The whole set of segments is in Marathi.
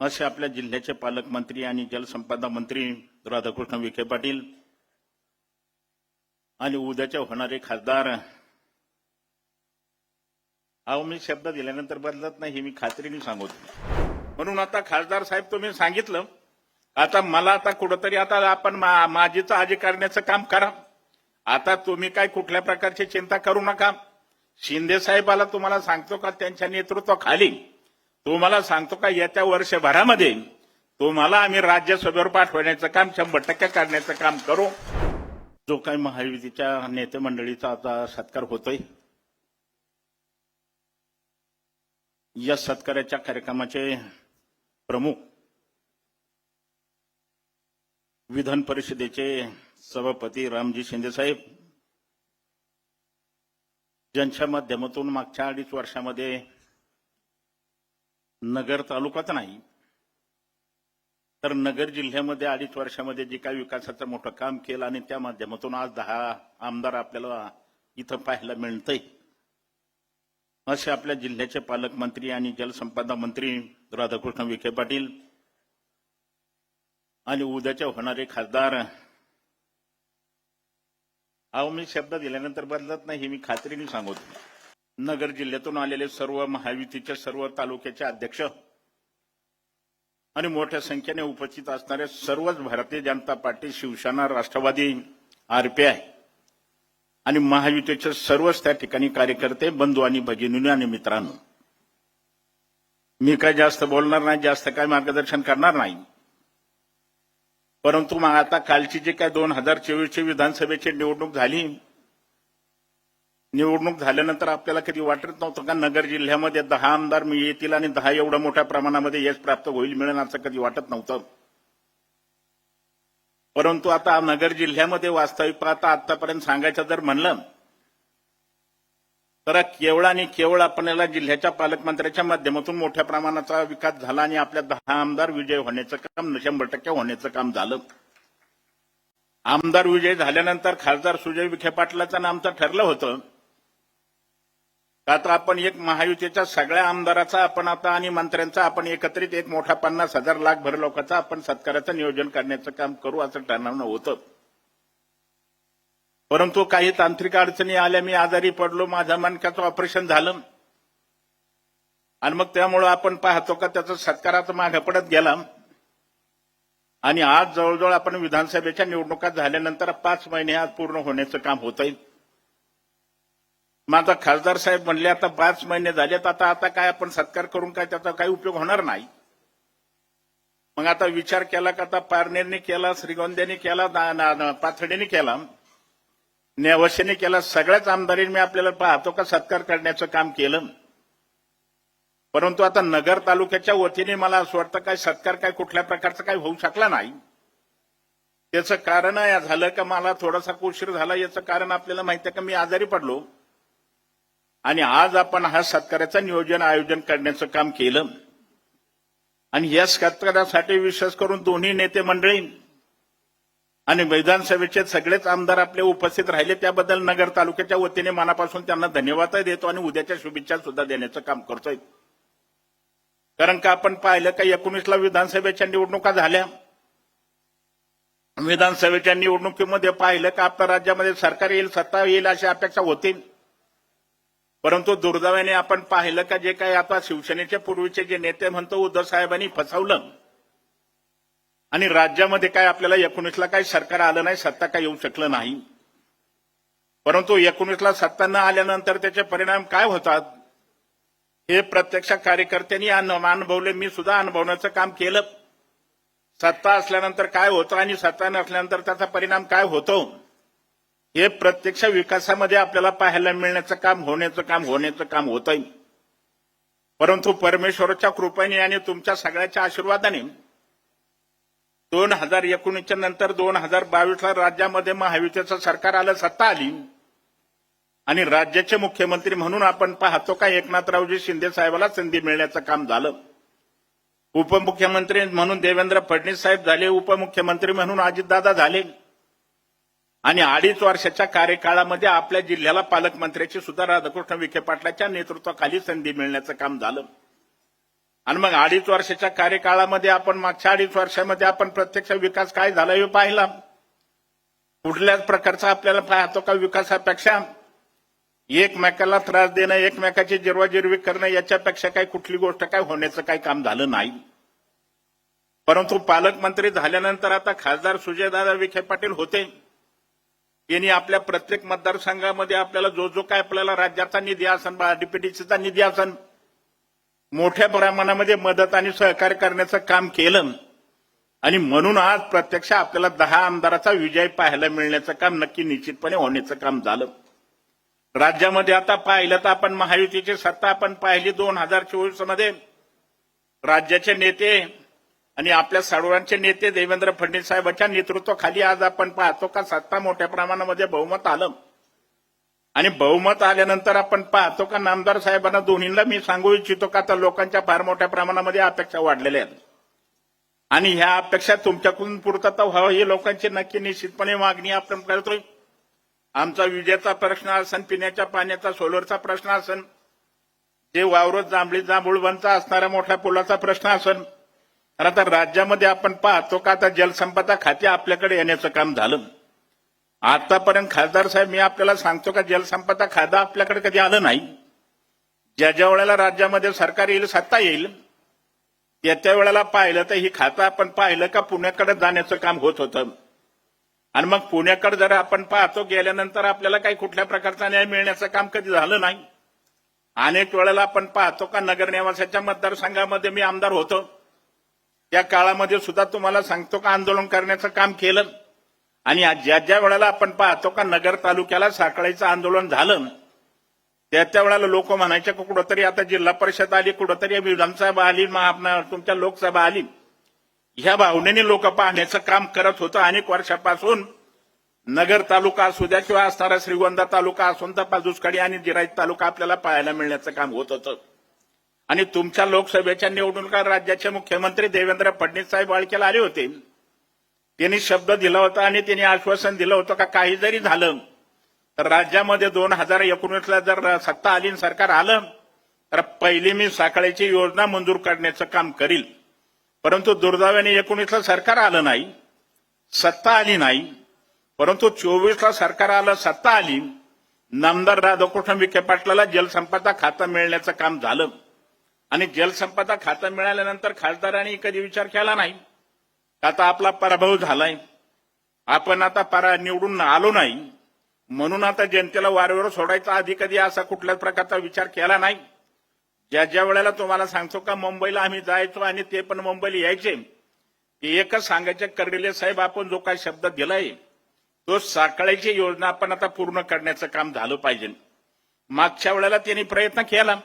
असे आपल्या जिल्ह्याचे पालकमंत्री आणि जलसंपदा मंत्री राधाकृष्ण विखे पाटील आणि उद्याचे होणारे खासदार. अहो मी शब्द दिल्यानंतर बदलत नाही हे मी खात्रीने सांगतो. म्हणून आता खासदार साहेब तुम्ही सांगितलं आता मला आता कुठंतरी आता आपण मा- माझीचं आजी करण्याचं काम करा. आता तुम्ही काय कुठल्या प्रकारची चिंता करू नका. शिंदे साहेबाला तुम्हाला सांगतो का त्यांच्या नेतृत्वाखाली तुम्हाला सांगतो का येत्या वर्षभरामध्ये तुम्हाला आम्ही राज्यसभेवर पाठवण्याचं काम शंभर टक्के करण्याचं काम करू. जो काही महायुतीच्या नेते मंडळीचा आता सत्कार होतोय या सत्काराच्या कार्यक्रमाचे प्रमुख विधान परिषदेचे सभापती रामजी शिंदे साहेब ज्यांच्या माध्यमातून मागच्या अडीच वर्षामध्ये नगर तालुकाच नाही तर नगर जिल्ह्यामध्ये अडीच वर्षामध्ये जे काही विकासाचं मोठं काम केलं आणि त्या माध्यमातून आज दहा आमदार आपल्याला इथं पाहायला मिळतंय. असे आपल्या जिल्ह्याचे पालकमंत्री आणि जलसंपदा मंत्री राधाकृष्ण विखे पाटील आणि उद्याचे होणारे खासदार. अहो मी शब्द दिल्यानंतर बदलत नाही हे मी खात्रीने सांगतो. नगर जिल्ह्यातून आलेले सर्व महायुतीचे सर्व तालुक्याचे अध्यक्ष आणि मोठ्या संख्येने उपस्थित असणारे सर्वच भारतीय जनता पार्टी शिवसेना राष्ट्रवादी आरपीआय आणि महायुतीचे सर्वच त्या ठिकाणी कार्यकर्ते बंधू आणि भगिनी आणि मित्रांनो. मी काय जास्त बोलणार नाही जास्त काय मार्गदर्शन करणार नाही. परंतु मग आता कालची जी काय दोन हजार चोवीसची विधानसभेची निवडणूक झाली निवडणूक झाल्यानंतर आपल्याला कधी वाटत नव्हतं का नगर जिल्ह्यामध्ये दहा आमदार मी येतील आणि दहा एवढ्या मोठ्या प्रमाणामध्ये यश प्राप्त होईल मिळेल असं कधी वाटत नव्हतं. परंतु आता नगर जिल्ह्यामध्ये वास्तविक पाहता आतापर्यंत सांगायचं जर म्हणलं तर केवळ आणि केवळ आपल्याला जिल्ह्याच्या पालकमंत्र्याच्या माध्यमातून मोठ्या प्रमाणाचा विकास झाला आणि आपल्या दहा आमदार विजय होण्याचं काम शंभर टक्के होण्याचं काम झालं. आमदार विजय झाल्यानंतर खासदार सुजय विखे पाटलाचं नामचं ठरलं होतं. आता आपण एक महायुतीच्या सगळ्या आमदाराचा आपण आता आणि मंत्र्यांचा आपण एकत्रित एक मोठा पन्नास हजार लाख भर लोकांचा आपण सत्काराचं नियोजन करण्याचं काम करू असं ठरवणं होतं. परंतु काही तांत्रिक अडचणी आल्या मी आजारी पडलो माझ्या मणक्याचं ऑपरेशन झालं. आणि मग त्यामुळं आपण पाहतो का त्याचा सत्काराचा मागे पडत गेला. आणि आज जवळजवळ आपण विधानसभेच्या निवडणुका झाल्यानंतर पाच महिने आज पूर्ण होण्याचं काम होत आहे माझा खासदार साहेब म्हणले आता पाच महिने झालेत आता आता काय आपण सत्कार करून काय त्याचा काही उपयोग होणार नाही? मग आता विचार केला का आता पारनेरने केला श्रीगोंद्याने केला ना- ना- पाथर्डीने केला नेवशेने केला सगळ्याच आमदारीने मी आपल्याला पाहतो का सत्कार करण्याचं काम केलं. परंतु आता नगर तालुक्याच्या वतीने मला असं वाटतं काय सत्कार काय कुठल्या प्रकारचा काही होऊ शकला नाही. त्याचं कारण झालं का मला थोडासा उशीर झाला याचं कारण आपल्याला माहिती आहे का मी आजारी पडलो. आणि आज आपण हा सत्काराचं नियोजन आयोजन करण्याचं काम केलं. आणि या सत्कारासाठी विशेष करून दोन्ही नेते मंडळी आणि विधानसभेचे सगळेच आमदार आपले उपस्थित राहिले. त्याबद्दल नगर तालुक्याच्या वतीने मनापासून त्यांना धन्यवाद देतो आणि उद्याच्या शुभेच्छा सुद्धा देण्याचं काम करतोय. कारण का आपण पाहिलं का एकोणीसला विधानसभेच्या निवडणुका झाल्या. विधानसभेच्या निवडणुकीमध्ये पाहिलं का आपल्या राज्यामध्ये सरकार येईल सत्ता येईल अशी अपेक्षा होती. परंतु दुर्दैवाने आपण पाहिलं का जे काही आता शिवसेनेचे पूर्वीचे जे नेते म्हणतो उद्धव साहेबांनी फसवलं. आणि राज्यामध्ये काय आपल्याला एकोणीसला काही सरकार आलं नाही सत्ता काय येऊ शकलं नाही. परंतु एकोणीसला सत्ता न आल्यानंतर त्याचे परिणाम काय होतात? हे प्रत्यक्ष कार्यकर्त्यांनी अनुभवले. मी सुद्धा अनुभवण्याचं काम केलं. सत्ता असल्यानंतर काय होतं आणि सत्ता नसल्यानंतर त्याचा परिणाम काय होतो? हे प्रत्यक्ष विकासामध्ये आपल्याला पाहायला मिळण्याचं काम होण्याचं काम होण्याचं काम होत आहे परंतु परमेश्वराच्या कृपेने आणि तुमच्या सगळ्याच्या आशीर्वादाने दोन हजार एकोणीसच्या नंतर दोन हजार बावीसला राज्यामध्ये महायुतीचं सरकार आलं सत्ता आली. आणि राज्याचे मुख्यमंत्री म्हणून आपण पाहतो का एकनाथरावजी शिंदे साहेबाला संधी मिळण्याचं काम झालं. उपमुख्यमंत्री म्हणून देवेंद्र फडणवीस साहेब झाले उपमुख्यमंत्री म्हणून अजितदादा झाले. आणि अडीच वर्षाच्या कार्यकाळामध्ये आपल्या जिल्ह्याला पालकमंत्र्याची सुद्धा राधाकृष्ण विखे पाटलाच्या नेतृत्वाखाली संधी मिळण्याचं काम झालं. आणि मग अडीच वर्षाच्या कार्यकाळामध्ये आपण मागच्या अडीच वर्षामध्ये आपण प्रत्यक्ष विकास काय झाला हे पाहिला. कुठल्याच प्रकारचा आपल्याला पाहतो का विकासापेक्षा? एकमेकाला त्रास देणं एकमेकाची जिरवाजिरवी करणं याच्यापेक्षा काही कुठली गोष्ट काय होण्याचं काही काम झालं नाही. परंतु पालकमंत्री झाल्यानंतर आता खासदार सुजयदादा विखे पाटील होते. यांनी आपल्या प्रत्येक मतदारसंघामध्ये आपल्याला जो जो काय आपल्याला राज्याचा निधी असन डीपीटीसीचा निधी असन मोठ्या प्रमाणामध्ये मदत आणि सहकार्य करण्याचं काम केलं. आणि म्हणून आज प्रत्यक्ष आपल्याला दहा आमदाराचा विजय पाहायला मिळण्याचं काम नक्की निश्चितपणे होण्याचं काम झालं. राज्यामध्ये आता पाहिलं तर आपण महायुतीची सत्ता आपण पाहिली दोन हजार चोवीसमध्ये. राज्याचे नेते आणि आपल्या सर्वांचे नेते देवेंद्र फडणवीस साहेबांच्या नेतृत्वाखाली आज आपण पाहतो का सत्ता मोठ्या प्रमाणामध्ये बहुमत आलं. आणि बहुमत आल्यानंतर आपण पाहतो का नामदार साहेबांना दोन्हीला मी सांगू इच्छितो का तर लोकांच्या फार मोठ्या प्रमाणामध्ये अपेक्षा वाढलेल्या आहेत. आणि ह्या अपेक्षा तुमच्याकडून पूर्तता व्हावं ही लोकांची नक्की निश्चितपणे मागणी आपण करतोय. आमचा विजेचा प्रश्न असन पिण्याच्या पाण्याचा सोलरचा प्रश्न असन जे वावरत जांभळी जांभूळवनचा असणारा मोठ्या पुलाचा प्रश्न असन तर आता राज्यामध्ये आपण पाहतो का आता जलसंपदा खाते आपल्याकडे येण्याचं काम झालं? आतापर्यंत खासदार साहेब मी आपल्याला सांगतो का जलसंपदा खातं आपल्याकडे कधी आलं नाही? ज्या ज्या वेळेला राज्यामध्ये सरकार येईल सत्ता येईल त्या त्या वेळेला पाहिलं तर ही खातं आपण पाहिलं का पुण्याकडे जाण्याचं काम होत होतं. आणि मग पुण्याकडे जर आपण पाहतो गेल्यानंतर आपल्याला काही कुठल्या प्रकारचा न्याय मिळण्याचं काम कधी झालं नाही? अनेक वेळेला आपण पाहतो का नगरनिवासाच्या मतदारसंघामध्ये मी आमदार होतो. त्या काळामध्ये सुद्धा तुम्हाला सांगतो का आंदोलन करण्याचं काम केलं. आणि आज ज्या ज्या वेळेला आपण पाहतो का नगर तालुक्याला साखळीचं आंदोलन झालं त्या त्या वेळेला लोक म्हणायचे का कुठंतरी आता जिल्हा परिषद आली कुठंतरी विधानसभा आली तुमच्या लोकसभा आली. ह्या भावनेने लोक पाहण्याचं काम करत होतं. अनेक वर्षापासून नगर तालुका असू द्या किंवा असणारा श्रीगोंदा तालुका असून तर पाजुसकडी आणि जिराईत तालुका आपल्याला पाहायला मिळण्याचं काम होत होतं. आणि तुमच्या लोकसभेच्या निवडणुका राज्याचे मुख्यमंत्री देवेंद्र फडणवीस साहेब वाळकेला आले होते. त्यांनी शब्द दिला होता आणि त्यांनी आश्वासन दिलं होतं का काही जरी झालं तर राज्यामध्ये दोन हजार एकोणीसला जर सत्ता आली आणि सरकार आलं तर पहिली मी साखळीची योजना मंजूर करण्याचं काम करील. परंतु दुर्दैवाने एकोणीसला सरकार आलं नाही सत्ता आली नाही. परंतु चोवीसला सरकार आलं सत्ता आली नामदार राधाकृष्ण विखे पाटलाला जलसंपदा खातं मिळण्याचं काम झालं. आणि जलसंपदा खातं मिळाल्यानंतर खासदारांनी कधी विचार केला नाही? आता आपला पराभव झालाय. आपण आता परा निवडून आलो नाही. म्हणून आता जनतेला वारंवार सोडायचा आधी कधी असा कुठल्याच प्रकारचा विचार केला नाही. ज्या ज्या वेळेला तुम्हाला सांगतो का मुंबईला आम्ही जायचो आणि ते पण मुंबईला यायचे. ते एकच सांगायचे कर्डिले साहेब आपण जो काही शब्द दिलाय तो साखळीची योजना आपण आता पूर्ण करण्याचं काम झालं पाहिजे. मागच्या वेळेला त्यांनी प्रयत्न केला.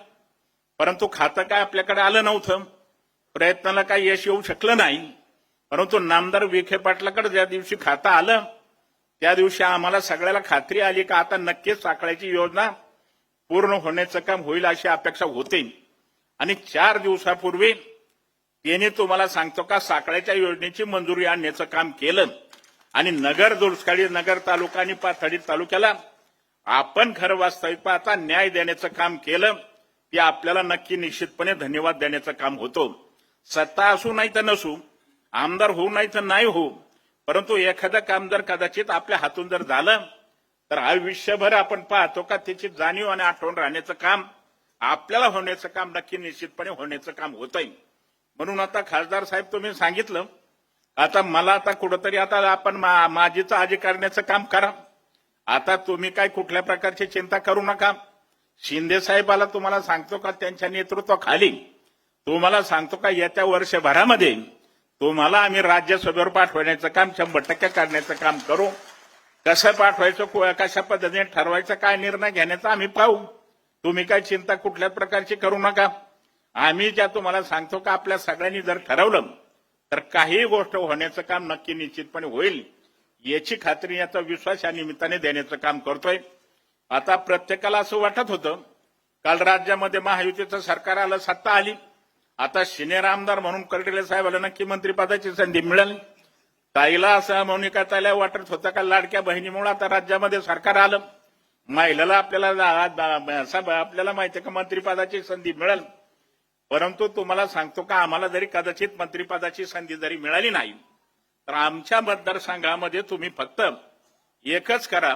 परंतु खातं काय आपल्याकडे आलं नव्हतं. प्रयत्नाला काय यश येऊ शकलं नाही. परंतु नामदार विखे पाटलाकडे ज्या दिवशी खातं आलं त्या दिवशी आम्हाला सगळ्याला खात्री आली का आता नक्कीच साखळ्याची योजना पूर्ण होण्याचं काम होईल अशी अपेक्षा होते. आणि चार दिवसापूर्वी त्यांनी तुम्हाला सांगतो का साखळ्याच्या योजनेची मंजुरी आणण्याचं काम केलं. आणि नगर दुष्काळी नगर तालुका आणि पाथडी तालुक्याला आपण खरं वास्तविक आता न्याय देण्याचं काम केलं. ते आपल्याला नक्की निश्चितपणे धन्यवाद देण्याचं काम होतं. सत्ता असू नाही तर नसू आमदार होऊ नाही तर नाही होऊ परंतु एखादं काम जर कदाचित आपल्या हातून जर झालं तर आयुष्यभर आपण पाहतो का त्याची जाणीव आणि आठवण राहण्याचं काम आपल्याला होण्याचं काम नक्की निश्चितपणे होण्याचं काम होत आहे म्हणून आता खासदार साहेब तुम्ही सांगितलं आता मला आता कुठंतरी आता आपण माझीचं आजी करण्याचं काम करा. आता तुम्ही काय कुठल्या प्रकारची चिंता करू नका. शिंदे साहेबाला तुम्हाला सांगतो का त्यांच्या नेतृत्वाखाली? तुम्हाला सांगतो का येत्या वर्षभरामध्ये तुम्हाला आम्ही राज्यसभेवर पाठवण्याचं काम शंभर टक्के करण्याचं काम करू? कसं पाठवायचं कशा पद्धतीने ठरवायचं काय निर्णय घेण्याचा आम्ही पाहू. तुम्ही काय चिंता कुठल्याच प्रकारची करू नका. आम्ही ज्या तुम्हाला सांगतो का आपल्या सगळ्यांनी जर ठरवलं तर काही गोष्ट होण्याचं काम नक्की निश्चितपणे होईल. याची खात्री याचा विश्वास या निमित्ताने देण्याचं काम करतोय. आता प्रत्येकाला असं वाटत होतं काल राज्यामध्ये महायुतीचं सरकार आलं सत्ता आली. आता सिनियर आमदार म्हणून कर्डिले साहेबाला नक्की मंत्रिपदाची संधी मिळाली. ताईला असं मौनिका ताईला वाटत होतं का लाडक्या बहिणीमुळे आता राज्यामध्ये सरकार आलं. महिलाला आपल्याला आपल्याला माहिती आहे का मंत्रिपदाची संधी मिळेल. परंतु तुम्हाला सांगतो का आम्हाला जरी कदाचित मंत्रिपदाची संधी जरी मिळाली नाही तर आमच्या मतदारसंघामध्ये तुम्ही फक्त एकच करा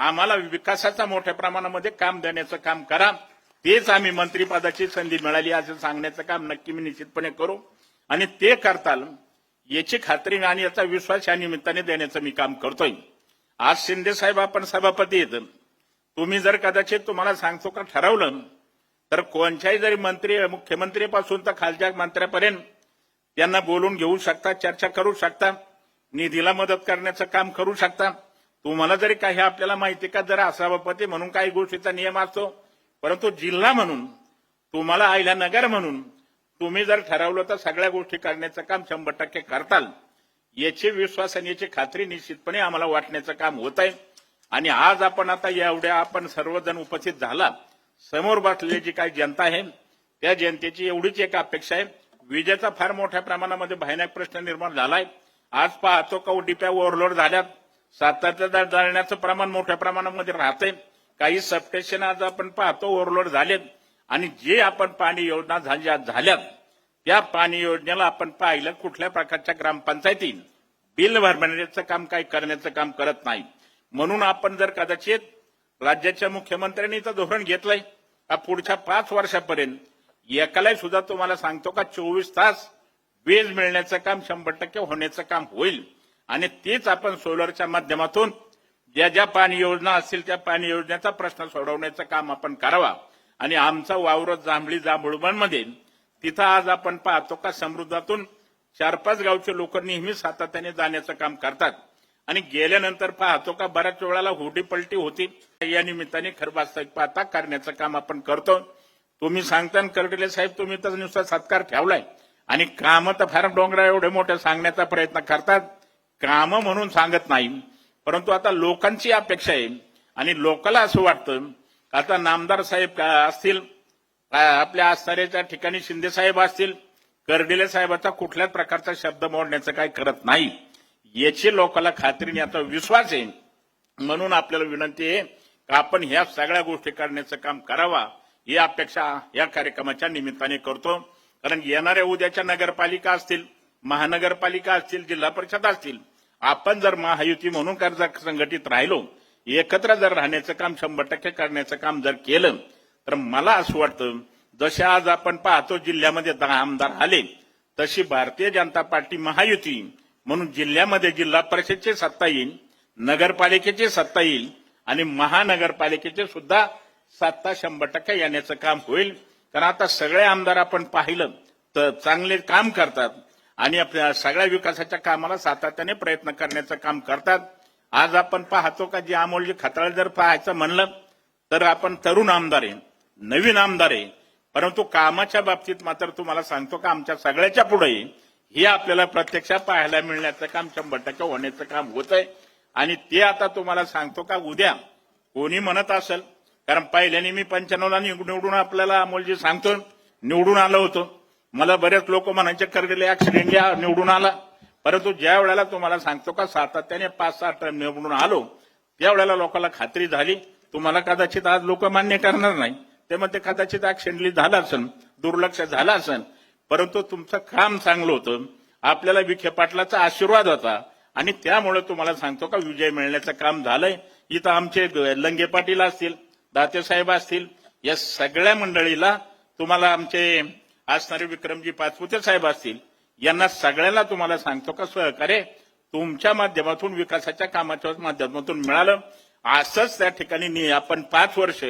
आम्हाला विकासाचा मोठ्या प्रमाणामध्ये काम देण्याचं काम करा. तेच आम्ही मंत्रिपदाची संधी मिळाली असं सांगण्याचं काम नक्की मी निश्चितपणे करू. आणि ते करताल याची खात्री आणि याचा विश्वास या निमित्ताने देण्याचं मी काम करतोय. आज शिंदे साहेब आपण सभापती आहेत. तुम्ही जर कदाचित तुम्हाला सांगतो का ठरवलं तर कोणत्याही जरी मंत्री मुख्यमंत्रीपासून तर खालच्या मंत्र्यापर्यंत त्यांना बोलून घेऊ शकता चर्चा करू शकता निधीला मदत करण्याचं काम करू शकता. तुम्हाला जरी काही आपल्याला माहिती का? जर असावपती म्हणून काही गोष्टीचा नियम असतो. परंतु जिल्हा म्हणून तुम्हाला आयला नगर म्हणून तुम्ही जर ठरवलं तर सगळ्या गोष्टी करण्याचं काम शंभर टक्के करताल. याची विश्वास आणि याची खात्री निश्चितपणे आम्हाला वाटण्याचं काम होत आहे. आणि आज आपण आता एवढ्या आपण सर्वजण उपस्थित झाला. समोर बसलेली जी काही जनता आहे त्या जनतेची एवढीच एक अपेक्षा आहे. विजेचा फार मोठ्या प्रमाणामध्ये भयानक प्रश्न निर्माण झालाय. आज पाहतो का डिप्या ओव्हरलोड झाल्यात. सातत्य जाळण्याचं प्रमाण मोठ्या प्रमाणामध्ये राहतंय. काही सबस्टेशन आज आपण पाहतो ओव्हरलोड झालेत. आणि जे आपण पाणी योजना झाल्या झाल्यात त्या पाणी योजनेला आपण पाहिलं कुठल्या प्रकारच्या ग्रामपंचायती बिल भरण्याचं काम काही करण्याचं काम करत नाही. म्हणून आपण जर कदाचित राज्याच्या मुख्यमंत्र्यांनी तर धोरण घेतलंय पुढच्या पाच वर्षापर्यंत एकालाही सुद्धा तुम्हाला सांगतो का चोवीस तास वीज मिळण्याचं काम शंभर टक्के होण्याचं काम होईल. आणि तेच आपण सोलरच्या माध्यमातून ज्या ज्या पाणी योजना असतील त्या पाणी योजनेचा प्रश्न सोडवण्याचं काम आपण करावा. आणि आमचा वावर जांभळी जांभुळबनमध्ये तिथं आज आपण पाहतो का समृद्धातून चार पाच गावचे लोक नेहमी सातत्याने जाण्याचं काम करतात. आणि गेल्यानंतर पाहतो का बऱ्याच वेळाला होडी पलटी होती. या निमित्ताने खरं पाहता करण्याचं काम आपण करतो. तुम्ही सांगता कर्डिले साहेब तुम्ही तर नुसता सत्कार ठेवलाय. आणि कामं तर फार डोंगरा एवढे मोठे सांगण्याचा प्रयत्न करतात. कामं म्हणून सांगत नाही. परंतु आता लोकांची अपेक्षा आहे. आणि लोकांना असं वाटतं आता नामदार साहेब का- असतील आपल्या आस्थारेच्या ठिकाणी शिंदे साहेब असतील कर्डिले साहेबाचा कुठल्याच प्रकारचा शब्द मोडण्याचं काही करत नाही. याची लोकांना खात्रीने आता विश्वास आहे. म्हणून आपल्याला विनंती आहे का आपण ह्या सगळ्या गोष्टी करण्याचं काम करावा ही अपेक्षा या कार्यक्रमाच्या निमित्ताने करतो. कारण येणाऱ्या उद्याच्या नगरपालिका असतील महानगरपालिका असतील जिल्हा परिषद असतील आपण जर महायुती म्हणून कर्जा संघटित राहिलो एकत्र जर राहण्याचं काम शंभर टक्के करण्याचं काम जर केलं तर मला असं वाटतं जसे आज आपण पाहतो जिल्ह्यामध्ये दहा आमदार आले तशी भारतीय जनता पार्टी महायुती म्हणून जिल्ह्यामध्ये जिल्हा परिषदची सत्ता येईल नगरपालिकेची सत्ता येईल आणि महानगरपालिकेचे सुद्धा सत्ता शंभर टक्के येण्याचं काम होईल. कारण आता सगळे आमदार आपण पाहिलं तर चांगले काम करतात. आणि आपल्या सगळ्या विकासाच्या कामाला सातत्याने प्रयत्न करण्याचं काम करतात. आज आपण पाहतो का जी अमोलजी खताळ जर पाहायचं म्हणलं तर आपण तरुण आमदार आहे नवीन आमदार आहे. परंतु कामाच्या बाबतीत मात्र तुम्हाला सांगतो का आमच्या सगळ्याच्या पुढे हे आपल्याला प्रत्यक्ष पाहायला मिळण्याचं काम शंभर टक्के होण्याचं काम होत आहे आणि ते आता तुम्हाला सांगतो का उद्या कोणी म्हणत असेल कारण पहिल्याने मी पंच्याण्णवला निवडून आपल्याला अमोलजी सांगतो निवडून आलो होतो. मला बरेच लोक म्हणायचे करगेले ऍक्सिडेंट निवडून आला. परंतु ज्या वेळेला तुम्हाला सांगतो का सातत्याने पाच सहा टर्म निवडून आलो त्यावेळेला लोकांना खात्री झाली तुम्हाला कदाचित आज लोक मान्य करणार नाही. ते मग ते कदाचित ऍक्सिडेंटली झालं असेल दुर्लक्ष झालं असेल. परंतु तुमचं काम चांगलं होतं आपल्याला विखे पाटलाचा आशीर्वाद होता आणि त्यामुळे तुम्हाला सांगतो का विजय मिळण्याचं काम झालंय. इथं आमचे लंगे पाटील असतील दाते साहेब असतील या सगळ्या मंडळीला तुम्हाला आमचे असणारे विक्रमजी पाचपुते साहेब असतील यांना सगळ्यांना तुम्हाला सांगतो का सहकार्य? तुमच्या माध्यमातून विकासाच्या कामाच्या माध्यमातून मिळालं. असंच त्या ठिकाणी आपण पाच वर्ष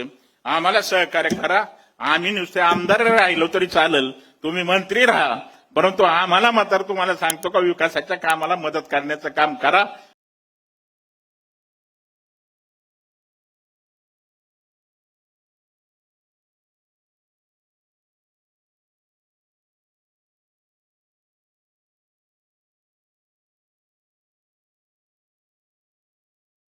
आम्हाला सहकार्य करा. आम्ही नुसते आमदार राहिलो तरी चालेल. तुम्ही मंत्री राहा. परंतु आम्हाला मात्र तुम्हाला सांगतो का विकासाच्या कामाला मदत करण्याचं काम करा.